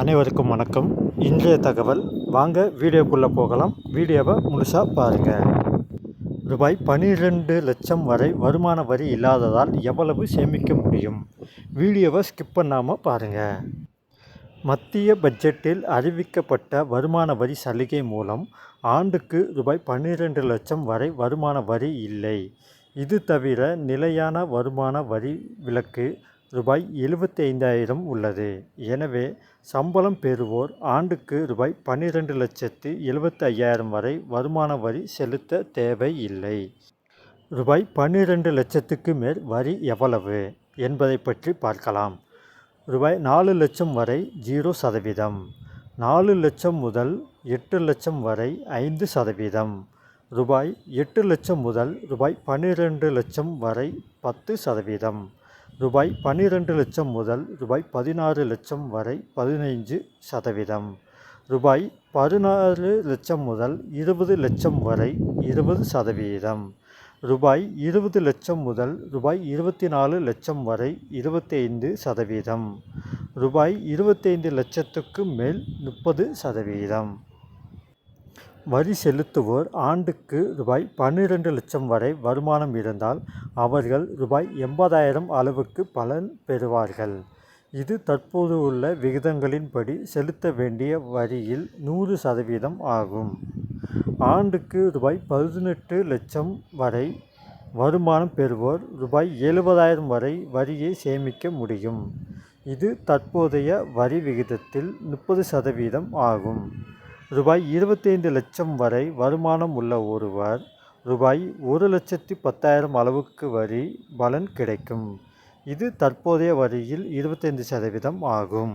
அனைவருக்கும் வணக்கம். இன்றைய தகவல் வாங்க வீடியோக்குள்ளே போகலாம். வீடியோவை முழுசாக பாருங்கள் ரூபாய் பன்னிரெண்டு லட்சம் வரை வருமான வரி இல்லாததால் எவ்வளவு சேமிக்க முடியும்? வீடியோவை ஸ்கிப் பண்ணாமல் பாருங்கள் மத்திய பட்ஜெட்டில் அறிவிக்கப்பட்ட வருமான வரி சலுகை மூலம் ஆண்டுக்கு ரூபாய் பன்னிரெண்டு லட்சம் வரை வருமான வரி இல்லை. இது தவிர நிலையான வருமான வரி விலக்கு ரூபாய் எழுபத்தி ஐந்தாயிரம் உள்ளது. எனவே சம்பளம் பெறுவோர் ஆண்டுக்கு ரூபாய் பன்னிரெண்டு லட்சத்து எழுபத்தி ஐயாயிரம் வரை வருமான வரி செலுத்த தேவை இல்லை. ரூபாய் பன்னிரெண்டு லட்சத்துக்கு மேல் வரி எவ்வளவு என்பதை பற்றி பார்க்கலாம். ரூபாய் நாலு லட்சம் வரை ஜீரோ சதவீதம். நாலு லட்சம் முதல் எட்டு லட்சம் வரை ஐந்து சதவீதம். ரூபாய் எட்டு லட்சம் முதல் ரூபாய் பன்னிரெண்டு லட்சம் வரை பத்து சதவீதம். ரூபாய் பன்னிரெண்டு லட்சம் முதல் ரூபாய் பதினாறு லட்சம் வரை பதினைஞ்சு சதவீதம். ரூபாய் பதினாறு லட்சம் முதல் இருபது லட்சம் வரை இருபது சதவீதம். ரூபாய் இருபது லட்சம் முதல் ரூபாய் இருபத்தி நாலு லட்சம் வரை இருபத்தைந்து சதவீதம். ரூபாய் இருபத்தைந்து லட்சத்துக்கு மேல் முப்பது சதவீதம். வரி செலுத்துவோர் ஆண்டுக்கு ரூபாய் பன்னிரெண்டு லட்சம் வரை வருமானம் இருந்தால் அவர்கள் ரூபாய் எண்பதாயிரம் அளவுக்கு பலன் பெறுவார்கள். இது தற்போது உள்ள விகிதங்களின்படி செலுத்த வேண்டிய வரியில் நூறு சதவீதம் ஆகும். ஆண்டுக்கு ரூபாய் பதினெட்டு லட்சம் வரை வருமானம் பெறுவோர் ரூபாய் எழுபதாயிரம் வரை வரியை சேமிக்க முடியும். இது தற்போதைய வரி விகிதத்தில் முப்பது சதவீதம் ஆகும். ரூபாய் இருபத்தைந்து லட்சம் வரை வருமானம் உள்ள ஒருவர் ரூபாய் ஒரு லட்சத்தி பத்தாயிரம் அளவுக்கு வரி பலன் கிடைக்கும். இது தற்போதைய வரியில் இருபத்தைந்து சதவீதம் ஆகும்.